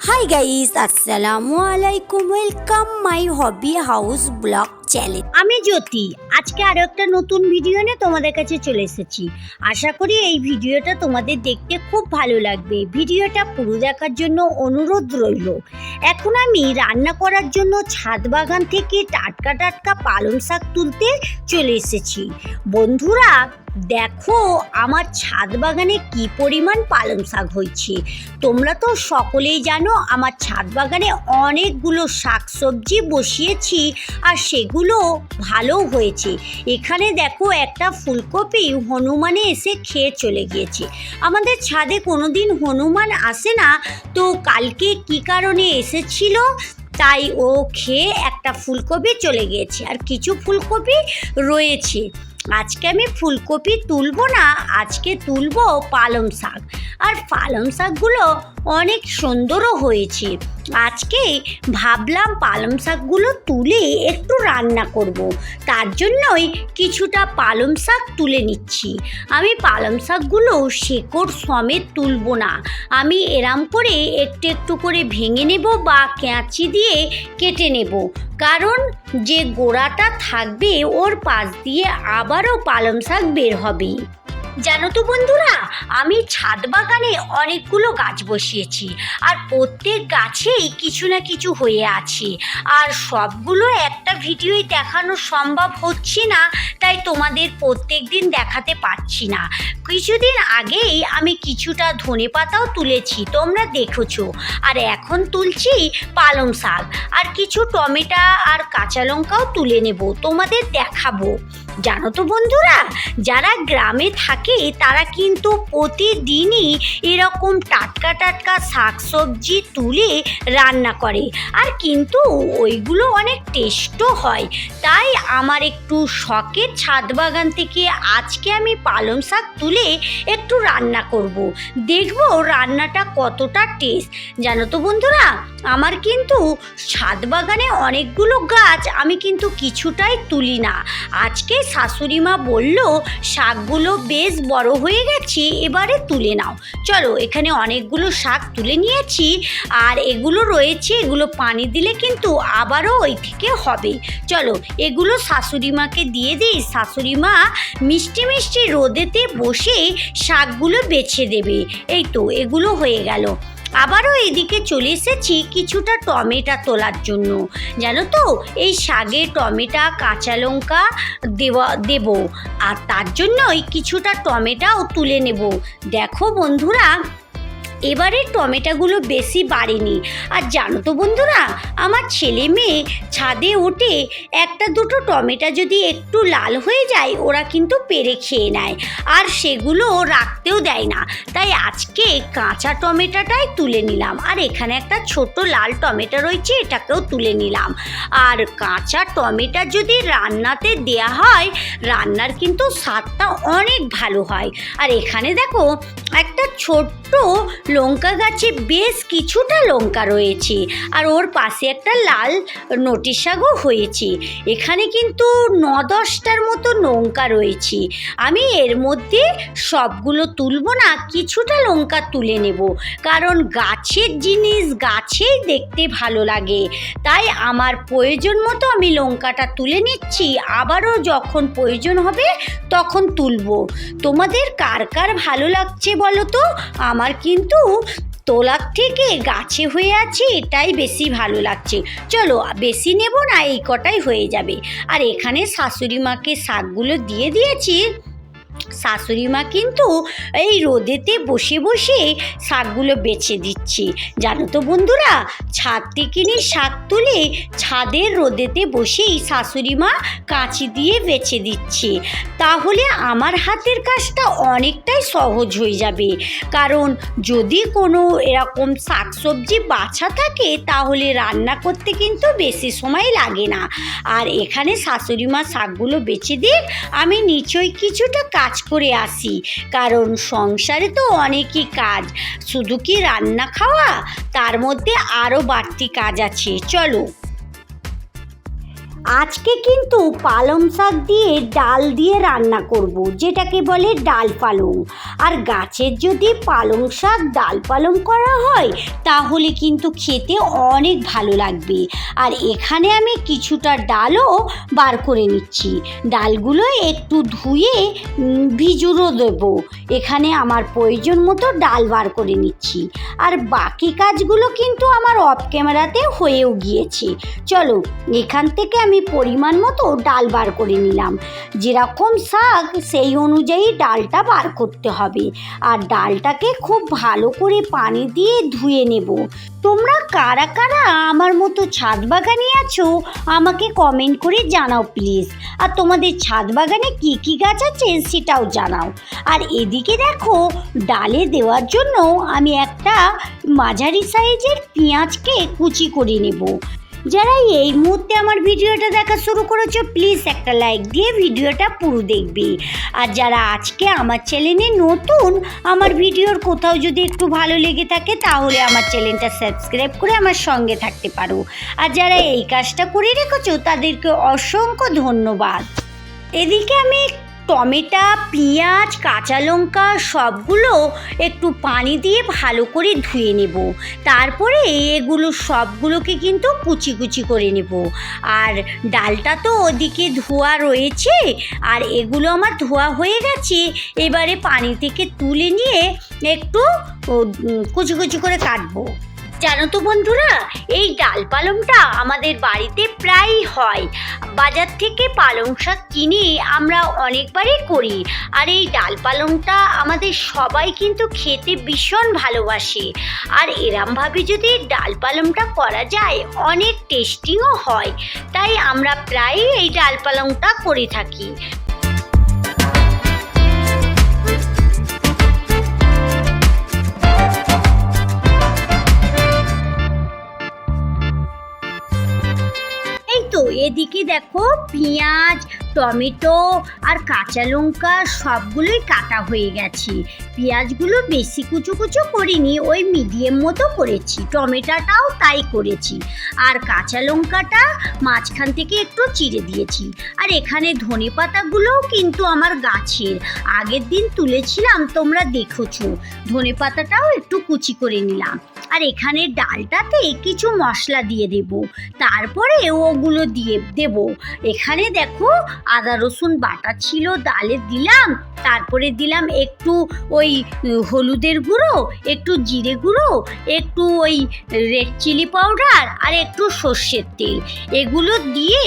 High guys আসসালামু আলাইকুম welcome my hobby house blog channel আমি জ্যোতি। আজকে আরও একটা নতুন ভিডিও নিয়ে তোমাদের কাছে চলে এসেছি। আশা করি এই ভিডিওটা তোমাদের দেখতে খুব ভালো লাগবে। ভিডিওটা পুরো দেখার জন্য অনুরোধ রইল। এখন আমি রান্না করার জন্য ছাদ বাগান থেকে টাটকা টাটকা পালং শাক তুলতে চলে এসেছি। বন্ধুরা দেখো, আমার ছাদ বাগানে কি পরিমাণ পালং শাক হয়েছে। তোমরা তো সকলেই জানো, আমার ছাদ বাগানে অনেকগুলো শাক সবজি বসিয়েছি আর সেগুলো ভালো হয়েছে। এখানে দেখো, একটা ফুলকপি হনুমানে এসে খেয়ে চলে গিয়েছে। আমাদের ছাদে কোনো দিন হনুমান আসে না, তো কালকে কি কারণে এসেছিল? তাই ও খেয়ে একটা ফুলকপি চলে গিয়েছে। আর কিছু ফুলকপি রয়েছে। আজকে আমি ফুলকপি তুলবো না, আজকে তুলবো পালং শাক। আর পালং শাকগুলো অনেক সুন্দরও হয়েছে। আজকে ভাবলাম পালং শাকগুলো তুলে একটু রান্না করব। তার জন্যই কিছুটা পালং শাক তুলে নিচ্ছি। আমি পালং শাকগুলো শেকড় সমেত তুলবো না। আমি এরাম করে একটু একটু করে ভেঙে নেব বা ক্যাঁচি দিয়ে কেটে নেব। কারণ যে গোড়াটা থাকবে ওর পাশ দিয়ে আবারও পালং শাক বের হবে। জানো তো বন্ধুরা, আমি ছাদ বাগানে অনেকগুলো গাছ বসিয়েছি আর প্রত্যেক গাছেই কিছু না কিছু হয়ে আছে। আর সবগুলো একটা ভিডিওই দেখানো সম্ভব হচ্ছে না, তাই তোমাদের প্রত্যেক দিন দেখাতে পারছি না। কিছুদিন আগেই আমি কিছুটা ধনে পাতাও তুলেছি, তোমরা দেখেছ। আর এখন তুলছি পালং শাক, আর কিছু টমেটো আর কাঁচা লঙ্কাও তুলে নেব, তোমাদের দেখাবো। জানো তো বন্ধুরা, যারা গ্রামে থাকে তারা কিন্তু প্রতিদিনই এরকম টাটকা টাটকা শাকসবজি তুলে রান্না করে। আর কিন্তু ওইগুলো অনেক টেস্টও হয়। তাই আমার একটু শখের ছাদ বাগান থেকে আজকে আমি পালং শাক তুলে একটু রান্না করব। দেখব রান্নাটা কতটা টেস্ট। জানো তো বন্ধুরা, আমার কিন্তু ছাদ বাগানে অনেকগুলো গাছ আমি কিন্তু কিছুটাই তুলি না। আজকে শাশুড়ি মা বলল, শাকগুলো বেশ বড় হয়ে গেছে, এবারে তুলে নাও। চলো, এখানে অনেকগুলো শাক তুলে নিয়েছি, আর এগুলো রয়েছে, এগুলো পানি দিলে কিন্তু আবারও ওই থেকে হবে। চলো, এগুলো শাশুড়ি মাকে দিয়ে দিই। শাশুড়ি মা মিষ্টি মিষ্টি রোদেতে বসে শাকগুলো বেছে দেবে। এই তো, এগুলো হয়ে গেল। আবারও এদিকে চলে এসেছি কিছুটা টমেটা তোলার জন্য। জানো তো, এই শাগে টমেটা, কাঁচা লঙ্কা দেওয়া, দেব। আর তার জন্যই কিছুটা টমেটাও তুলে নেব। দেখো বন্ধুরা এবারে টমেটোগুলো বেশি বাড়েনি। আর জানো তো বন্ধুরা, আমার ছেলে মেয়ে ছাদে ওঠে একটা দুটো টমেটো যদি একটু লাল হয়ে যায়, ওরা কিন্তু পেরে খেয়ে নেয়। আর সেগুলো রাখতেও দেয় না। তাই আজকে কাঁচা টমেটোটাই তুলে নিলাম। আর এখানে একটা ছোট লাল টমেটো রয়েছে, এটাকেও তুলে নিলাম। আর কাঁচা টমেটো যদি রান্নাতে দেয়া হয়, রান্নার কিন্তু স্বাদটা অনেক ভালো হয়। আর এখানে দেখো, একটা ছোট্ট লঙ্কা গাছে বেশ কিছুটা লঙ্কা রয়েছে। আর ওর পাশে একটা লাল নটি শাকও হয়েছে। এখানে কিন্তু ন দশটার মতো লঙ্কা রয়েছে। আমি এর মধ্যে সবগুলো তুলবো না, কিছুটা লঙ্কা তুলে নেব। কারণ গাছের জিনিস গাছেই দেখতে ভালো লাগে। তাই আমার প্রয়োজন মতো আমি লঙ্কাটা তুলে নিচ্ছি। আবারও যখন প্রয়োজন হবে তখন তুলবো। তোমাদের কার কার ভালো লাগছে বলো তো? আমার কিন্তু তোলার থেকে গাছে হয়ে আছে, এটাই বেশি ভালো লাগছে। চলো, বেশি নেব না, এই কটাই হয়ে যাবে। আর এখানে শাশুড়ি মাকে শাকগুলো দিয়ে দিয়েছি। শাশুড়ি মা কিন্তু এই রোদেতে বসে বসে শাকগুলো বেছে দিচ্ছি। জানো তো বন্ধুরা, ছাদ থেকে নিয়ে শাক তুলে ছাদের রোদেতে বসেই শাশুড়ি মা কাঁচি দিয়ে বেছে দিচ্ছে। তাহলে আমার হাতের কাজটা অনেকটাই সহজ হয়ে যাবে। কারণ যদি কোনো এরকম শাকসবজি বাছা থাকে, তাহলে রান্না করতে কিন্তু বেশি সময় লাগে না। আর এখানে শাশুড়ি মা শাকগুলো বেছে দিয়ে আমি নিচই কিছুটা কাজ করে আসি। কারণ সংসারে তো অনেকই কাজ। শুধু কি রান্না খাওয়া? তার মধ্যে আরও বাড়তি কাজ আছে। চলো। আজকে কিন্তু পালং শাক দিয়ে ডাল দিয়ে রান্না করব যেটাকে বলে ডাল পালং। আর গাছের যদি পালং শাক ডাল পালং করা হয় তাহলে কিন্তু খেতে অনেক ভালো লাগবে। আর এখানে আমি কিছুটা ডালও বার করে নিচ্ছি। ডালগুলো একটু ধুয়ে উম, ভিজুরও দেবো। এখানে আমার প্রয়োজন মতো ডাল বার করে নিচ্ছি। আর বাকি কাজগুলো কিন্তু আমার অফ ক্যামেরাতে হয়েও গিয়েছে। চলো এখান থেকে আমি পরিমাণ মতো ডাল বার করে নিলাম। যেরকম শাক, সেই অনুযায়ী ডালটা বার করতে হবে। আর ডালটাকে খুব ভালো করে পানি দিয়ে ধুয়ে নেব। তোমরা কারা কারা আমার মতো ছাদ বাগানে আছো, আমাকে কমেন্ট করে জানাও প্লিজ আর তোমাদের ছাদ বাগানে কী কী গাছ আছে সেটাও জানাও। আর এদিকে দেখো, ডালে দেওয়ার জন্য আমি একটা মাঝারি সাইজের পেঁয়াজকে কুচি করে নেব। যারা এই মুহূর্তে আমার ভিডিওটা দেখা শুরু করেছ প্লিজ একটা লাইক দিয়ে ভিডিওটা পুরো দেখবে। আর যারা আজকে আমার চ্যানেলে নতুন, আমার ভিডিওর কোথাও যদি একটু ভালো লেগে থাকে, তাহলে আমার চ্যানেলটা সাবস্ক্রাইব করে আমার সঙ্গে থাকতে পারো। আর যারা এই কাজটা করে রেখেছো, তাদেরকে অসংখ্য ধন্যবাদ। এদিকে আমি টমেটো, পেঁয়াজ, কাঁচা লঙ্কা সবগুলো একটু পানি দিয়ে ভালো করে ধুয়ে নেব। তারপরে এগুলো সবগুলোকে কিন্তু কুচি কুচি করে নেব। আর ডালটা তো ওদিকে ধোয়া রয়েছে, আর এগুলো আমার ধোয়া হয়ে গেছে, এবারে পানি থেকে তুলে নিয়ে একটু কুচি কুচি করে কাটবো। জানো তো বন্ধুরা, এই ডাল পালংটা আমাদের বাড়িতে প্রায়ই হয়। বাজার থেকে পালং শাক কিনে আমরা অনেকবারই করি। আর এই ডাল পালংটা আমাদের সবাই কিন্তু খেতে ভীষণ ভালোবাসে। আর এরমভাবে যদি ডাল পালংটা করা যায়, অনেক টেস্টিংও হয়। তাই আমরা প্রায়ই এই ডাল পালংটা করে থাকি। এদিকে দেখো পেঁয়াজ টমেটো আর কাঁচা লঙ্কা সবগুলোই কাটা হয়ে গেছে। পেঁয়াজগুলো বেশি কুচো কুচো করিনি, ওই মিডিয়াম মতো করেছি। টমেটোটাও তাই করেছি। আর কাঁচা লঙ্কাটা মাঝখান থেকে একটু চিড়ে দিয়েছি। আর এখানে ধনে পাতাগুলোও কিন্তু আমার গাছের। আগের দিন তুলেছিলাম, তোমরা দেখেছ। ধনে পাতাটাও একটু কুচি করে নিলাম। আর এখানে ডালটাতে কিছু মশলা দিয়ে দেব। তারপরে ওগুলো দিয়ে দেব। এখানে দেখো আদা, রসুন বাটা ছিল, ডালে দিলাম, তারপরে দিলাম একটু ওই হলুদের গুঁড়ো, একটু জিরে গুঁড়ো, একটু ওই রেড চিলি পাউডার আর একটু সর্ষের তেল। এগুলো দিয়ে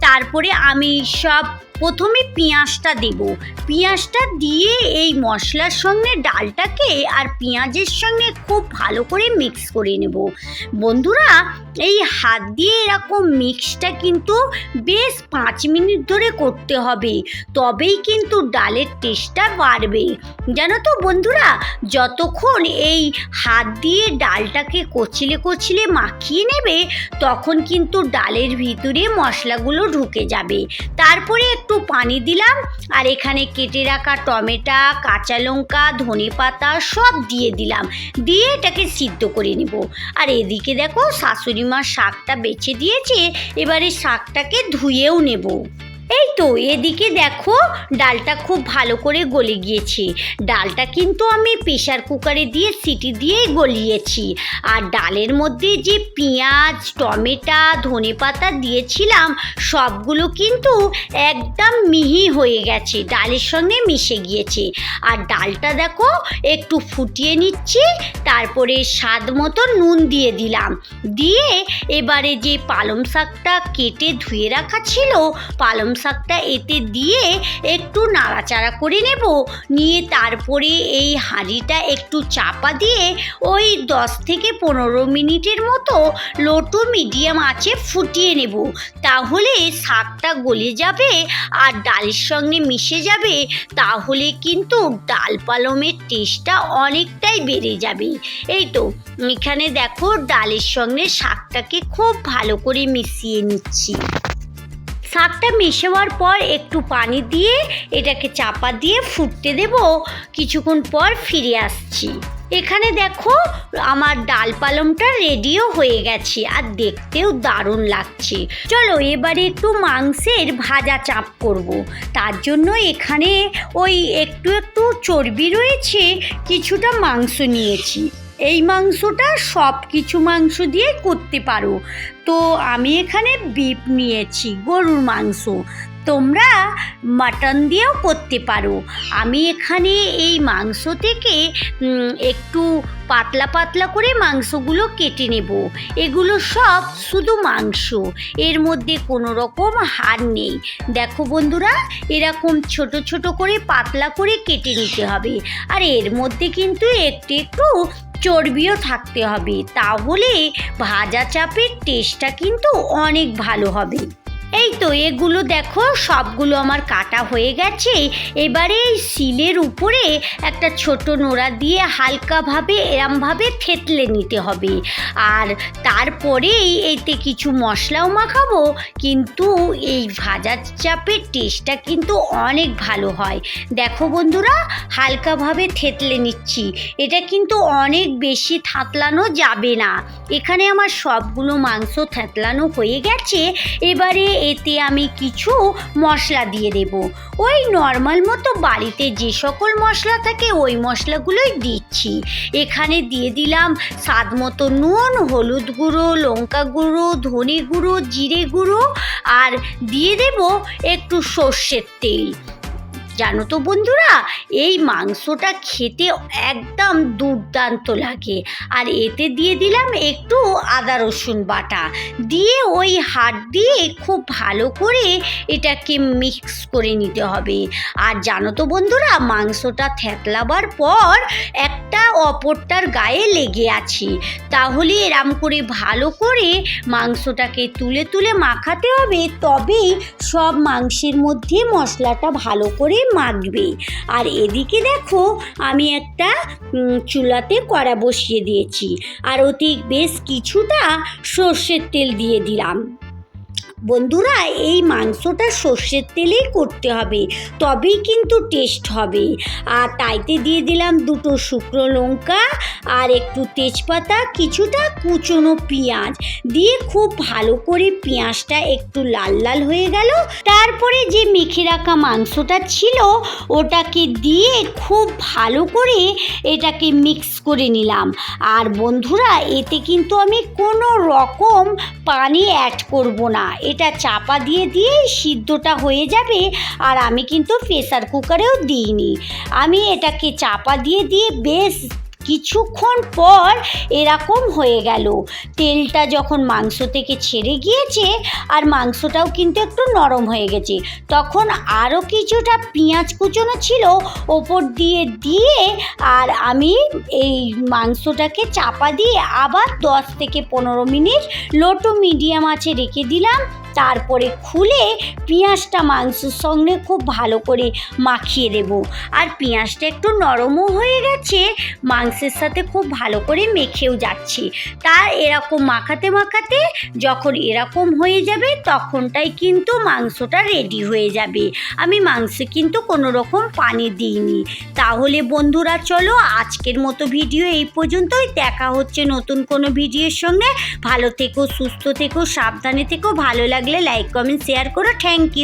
তারপরে আমি সব প্রথমে পেঁয়াজটা দেব। পেঁয়াজটা দিয়ে এই মশলার সঙ্গে ডালটাকে আর পেঁয়াজের সঙ্গে খুব ভালো করে মিক্স করে নেব। বন্ধুরা, এই হাত দিয়ে এরকম মিক্সটা কিন্তু বেশ পাঁচ মিনিট ধরে করতে হবে। তবেই কিন্তু ডালের টেস্টটা বাড়বে। জানো তো বন্ধুরা, যতক্ষণ এই হাত দিয়ে ডালটাকে কচলে কচলে মাখিয়ে নেবে, তখন কিন্তু ডালের ভিতরে মশলাগুলো ঢুকে যাবে। তারপরে একটু পানি দিলাম আর এখানে কেটে রাখা টমেটো, কাঁচা লঙ্কা, ধনে পাতা সব দিয়ে দিলাম। দিয়ে এটাকে সিদ্ধ করে নেব। আর এদিকে দেখো শাশুড়ি মা শাকটা বেছে দিয়েছে, এবারে শাকটাকে ধুয়েও নেব। এই তো, এদিকে দেখো, ডালটা খুব ভালো করে গলে গিয়েছে। ডালটা কিন্তু আমি প্রেশার কুকারে দিয়ে সিটি দিয়েই গলিয়েছি। আর ডালের মধ্যে যে পেঁয়াজ, টমেটো ধনে পাতা দিয়েছিলাম, সবগুলো কিন্তু একদম মিহি হয়ে গেছে, ডালের সঙ্গে মিশে গিয়েছে। আর ডালটা দেখো, একটু ফুটিয়ে নিচ্ছি, তারপরে স্বাদ মতো নুন দিয়ে দিলাম। দিয়ে এবারে যে পালং শাকটা কেটে ধুয়ে রাখা ছিল, পালং শাকটা এতে দিয়ে একটু নাড়াচাড়া করে নেব। নিয়ে তারপরে এই হাঁড়িটা একটু চাপা দিয়ে ওই দশ থেকে পনেরো মিনিটের মতো লো টু মিডিয়াম আঁচে ফুটিয়ে নেব। তাহলে শাকটা গলে যাবে আর ডালের সঙ্গে মিশে যাবে। তাহলে কিন্তু ডাল পালমের টেস্টটা অনেকটাই বেড়ে যাবে। এই তো, এখানে দেখো ডালের সঙ্গে শাকটাকে খুব ভালো করে মিশিয়ে নিচ্ছি। শাকটা মেশাবার পর একটু পানি দিয়ে এটাকে চাপা দিয়ে ফুটতে দেব। কিছুক্ষণ পর ফিরে আসছি। এখানে দেখো আমার ডাল পালংটা রেডিও হয়ে গেছে আর দেখতেও দারুণ লাগছে। চলো এবারে একটু মাংসের ভাজা চাপ করব। তার জন্য এখানে ওই একটু একটু চর্বি রয়েছে, কিছুটা মাংস নিয়েছি। এই মাংসটা সব কিছু মাংস দিয়ে করতে পারো। তো আমি এখানে বিপ নিয়েছি, গরুর মাংস। তোমরা মাটন দিয়েও করতে পারো। আমি এখানে এই মাংস থেকে একটু পাতলা পাতলা করে মাংসগুলো কেটে নেব। এগুলো সব শুধু মাংস। এর মধ্যে কোনো রকম হাড় নেই। দেখো বন্ধুরা, এরকম ছোট ছোট করে পাতলা করে কেটে নিতে হবে। আর এর মধ্যে কিন্তু একটু একটু চর্বিও থাকতে হবে। তাহলে ভাজা চাপের টেস্টটা কিন্তু অনেক ভালো হবে। এই তো, এগুলো দেখো, সবগুলো আমার কাটা হয়ে গেছে। এবারে এই শিলের উপরে একটা ছোট নোড়া দিয়ে হালকাভাবে, এরমভাবে থেতলে নিতে হবে। আর তারপরেই এতে কিছু মশলাও মাখাবো, কিন্তু এই ভাজা চাপের টেস্টটা কিন্তু অনেক ভালো হয়। দেখো বন্ধুরা, হালকাভাবে থেতলে নিচ্ছি। এটা কিন্তু অনেক বেশি থাতলানো যাবে না। এখানে আমার সবগুলো মাংস থেতলানো হয়ে গেছে। এবারে এতে আমি কিছু মশলা দিয়ে দেব। ওই নর্মাল মতো বাড়িতে যে সকল মশলা থাকে, ওই মশলাগুলোই দিচ্ছি। এখানে দিয়ে দিলাম স্বাদ মতো নুন, হলুদ গুঁড়ো, লঙ্কা গুঁড়ো, ধনে গুঁড়ো, জিরে গুঁড়ো, আর দিয়ে দেব একটু সর্ষের তেল। জানো তো বন্ধুরা, এই মাংসটা খেতে একদম দুর্দান্ত লাগে। আর এতে দিয়ে দিলাম একটু আদা রসুন বাটা। দিয়ে ওই হাত দিয়ে খুব ভালো করে এটাকে মিক্স করে নিতে হবে। আর জানো তো বন্ধুরা, মাংসটা থেতলাবার পর একটা অপরটার গায়ে লেগে আছে। তাহলে এরাম করে ভালো করে মাংসটাকে তুলে তুলে মাখাতে হবে, তবেই সব মাংসের মধ্যে মশলাটা ভালো করে মাখবে। আর এদিকে দেখো, আমি একটা চুলাতে কড়া বসিয়ে দিয়েছি। আর ওতে বেশ কিছুটা সর্ষের তেল দিয়ে দিলাম। বন্ধুরা, এই মাংসটা সর্ষের তেলেই করতে হবে, তবেই কিন্তু টেস্ট হবে। আর তাইতে দিয়ে দিলাম দুটো শুকনো লঙ্কা আর একটু তেজপাতা, কিছুটা কুচনো পেঁয়াজ। দিয়ে খুব ভালো করে পেঁয়াজটা একটু লাল লাল হয়ে গেল। তারপরে যে মেখে রাখা মাংসটা ছিল, ওটাকে দিয়ে খুব ভালো করে এটাকে মিক্স করে নিলাম। আর বন্ধুরা, এতে কিন্তু আমি কোনো রকম পানি অ্যাড করব না। এটা চাপা দিয়ে দিয়ে সিদ্ধটা হয়ে যাবে আর আমি কিন্তু প্রেসার কুকারেও দিইনি। আমি এটাকে চাপা দিয়ে দিয়ে বেশ কিছুক্ষণ পর এরকম হয়ে গেল। তেলটা যখন মাংস থেকে ছেড়ে গিয়েছে আর মাংসটাও কিন্তু একটু নরম হয়ে গেছে, তখন আরও কিছুটা পেঁয়াজ কুচোনো ছিল ওপর দিয়ে দিয়ে আর আমি এই মাংসটাকে চাপা দিয়ে আবার দশ থেকে পনেরো মিনিট লো টু মিডিয়াম আছে রেখে দিলাম। তারপরে খুলে পেঁয়াজটা মাংসের সঙ্গে খুব ভালো করে মাখিয়ে দেব। আর পেঁয়াজটা একটু নরমও হয়ে গেছে, মাংসের সাথে খুব ভালো করে মেখেও যাচ্ছে। তার এরকম মাখাতে মাখাতে যখন এরকম হয়ে যাবে তখনটাই কিন্তু মাংসটা রেডি হয়ে যাবে। আমি মাংসে কিন্তু কোনো রকম পানি দিইনি। তাহলে বন্ধুরা চলো আজকের মতো ভিডিও এই পর্যন্তই। দেখা হচ্ছে নতুন কোনো ভিডিওর সঙ্গে। ভালো থেকো, সুস্থ থেকো, সাবধানে থেকো, ভালো লাগলে লাইক কমেন্ট শেয়ার করো। Thank you